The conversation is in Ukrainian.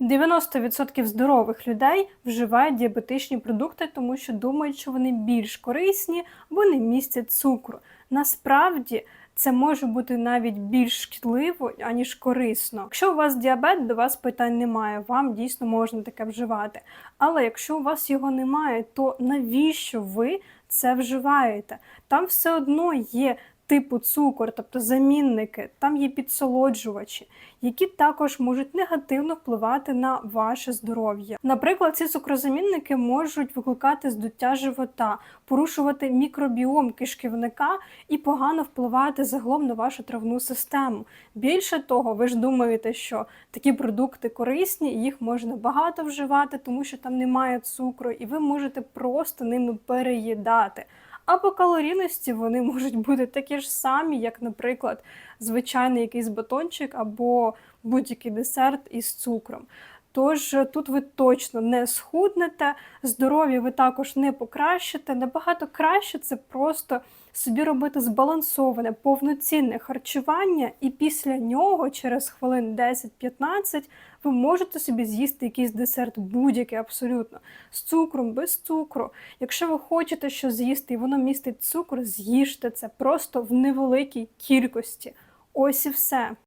90% здорових людей вживають діабетичні продукти, тому що думають, що вони більш корисні, бо не містять цукру. Насправді це може бути навіть більш шкідливо, аніж корисно. Якщо у вас діабет, до вас питань немає, вам дійсно можна таке вживати. Але якщо у вас його немає, то навіщо ви це вживаєте? Там все одно є типу цукор, тобто замінники, там є підсолоджувачі, які також можуть негативно впливати на ваше здоров'я. Наприклад, ці цукрозамінники можуть викликати здуття живота, порушувати мікробіом кишківника і погано впливати загалом на вашу травну систему. Більше того, ви ж думаєте, що такі продукти корисні, їх можна багато вживати, тому що там немає цукру, і ви можете просто ними переїдати. А по калорійності вони можуть бути такі ж самі, як, наприклад, звичайний якийсь батончик або будь-який десерт із цукром. Тож е, тут ви точно не схуднете, здоров'я ви також не покращите. Набагато краще це просто собі робити збалансоване, повноцінне харчування, і після нього, через хвилин 10-15, ви можете собі з'їсти якийсь десерт, будь-який абсолютно, з цукром, без цукру. Якщо ви хочете щось з'їсти і воно містить цукор, з'їжте це просто в невеликій кількості. Ось і все.